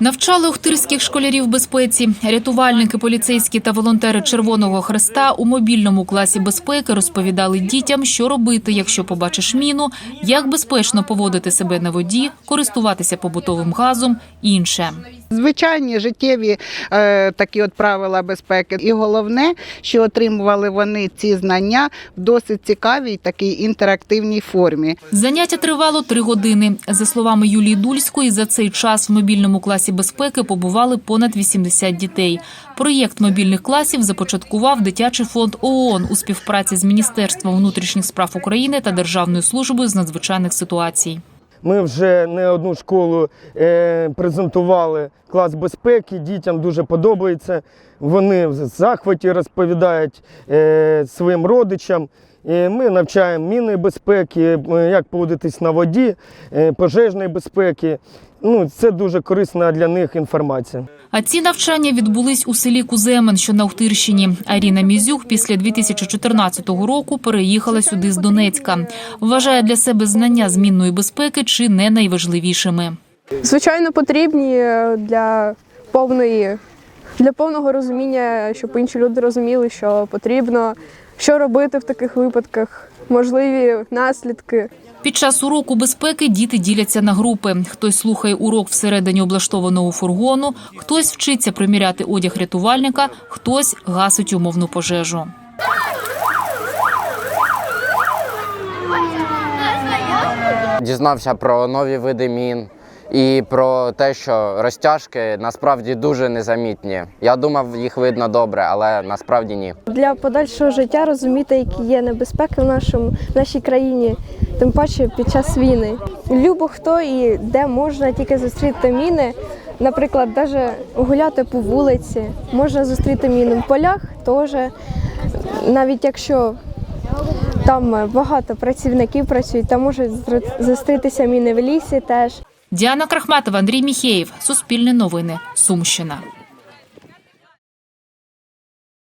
Навчали охтирських школярів безпеці. Рятувальники, поліцейські та волонтери Червоного Хреста у мобільному класі безпеки розповідали дітям, що робити, якщо побачиш міну, як безпечно поводити себе на воді, користуватися побутовим газом і інше. Звичайні життєві е, такі от правила безпеки. І головне, що отримували вони ці знання в досить цікавій такій інтерактивній формі. Заняття тривало три години. За словами Юлії Дульської, за цей час в мобільному класі безпеки побували понад 80 дітей. Проєкт мобільних класів започаткував дитячий фонд ООН у співпраці з Міністерством внутрішніх справ України та Державною службою з надзвичайних ситуацій. Ми вже не одну школу е, презентували клас безпеки. Дітям дуже подобається. Вони в захваті розповідають е, своїм родичам. І ми навчаємо мінної безпеки, е, як поводитись на воді, е, пожежної безпеки. Ну, це дуже корисна для них інформація. А ці навчання відбулись у селі Куземен, що на Охтирщині. Аріна Мізюх після 2014 року переїхала сюди з Донецька. Вважає для себе знання змінної безпеки чи не найважливішими. Звичайно, потрібні для повної для повного розуміння, щоб інші люди розуміли, що потрібно, що робити в таких випадках, можливі наслідки. Під час уроку безпеки діти діляться на групи. Хтось слухає урок всередині облаштованого фургону, хтось вчиться приміряти одяг рятувальника, хтось гасить умовну пожежу. Дізнався про нові види мін і про те, що розтяжки насправді дуже незамітні. Я думав, їх видно добре, але насправді ні. для подальшого життя розуміти, які є небезпеки в нашому в нашій країні, тим паче під час війни. Любо хто і де можна тільки зустріти міни. Наприклад, навіть гуляти по вулиці, можна зустріти міни в полях теж. Навіть якщо там багато працівників працюють, там можуть зустрітися міни в лісі теж. Діана Крахматова, Андрій Міхеєв, Суспільне новини, Сумщина.